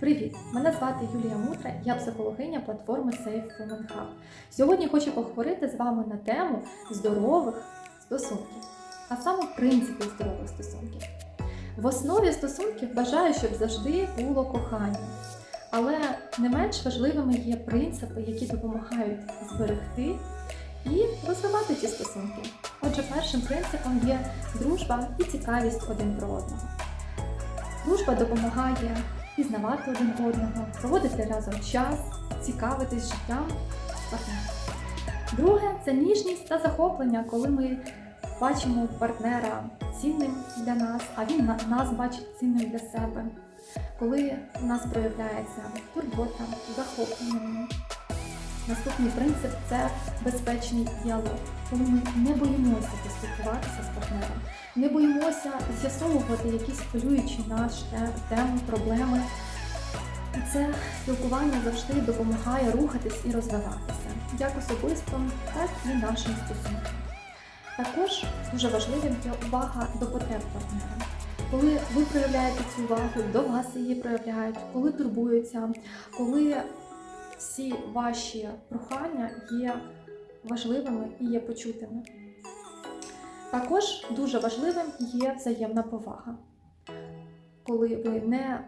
Привіт! Мене звати Юлія Мутра, я психологиня платформи Safe Women Hub. Сьогодні хочу поговорити з вами на тему здорових стосунків, а саме принципів здорових стосунків. В основі стосунків бажаю, щоб завжди було кохання, але не менш важливими є принципи, які допомагають зберегти і розвивати ці стосунки. Отже, першим принципом є дружба і цікавість один про одного. Дружба допомагає пізнавати один одного, проводити разом час, цікавитись життям. Друге це ніжність та захоплення, коли ми бачимо партнера цінним для нас, а він на- нас бачить цінним для себе. Коли у нас проявляється турбота, захоплення. Наступний принцип це безпечний діалог, коли ми не боїмося поспілкуватися з партнером, не боїмося з'ясовувати якісь хвилюючі наш те- теми, проблеми. І це спілкування завжди допомагає рухатись і розвиватися, як особисто, так і нашим стосункам. Також дуже важливим є увага до потреб партнера. Коли ви проявляєте цю увагу, до вас її проявляють, коли турбуються, коли всі ваші прохання є важливими і є почутими. Також дуже важливим є взаємна повага. Коли ви не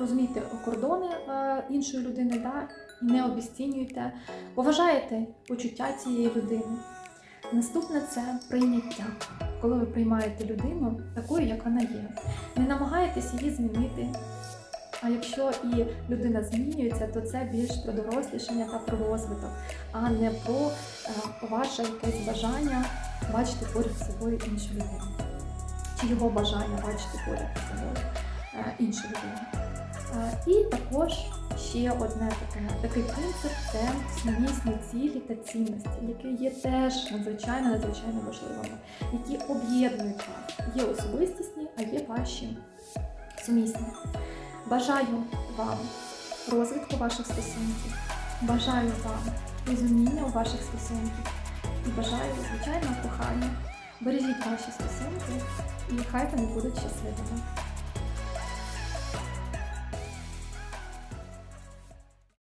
розумієте кордони е, іншої людини, да, і не обіцінюєте, поважаєте почуття цієї людини. Наступне це прийняття, коли ви приймаєте людину такою, як вона є. Не намагаєтесь її змінити. А якщо і людина змінюється, то це більш про дорослішання та про розвиток, а не про е, ваше якесь бажання бачити поряд з собою іншу людину. Чи його бажання бачити поряд з собою е, іншу людину. Е, І також ще одне таке такий принцип це сумісні цілі та цінності, які є теж надзвичайно надзвичайно важливими, які об'єднують вас. Є особистісні, а є ваші сумісні. Бажаю вам розвитку ваших стосунків, бажаю вам розуміння у ваших стосунків і бажаю звичайного кохання. Бережіть ваші стосунки і хай вони будуть щасливими.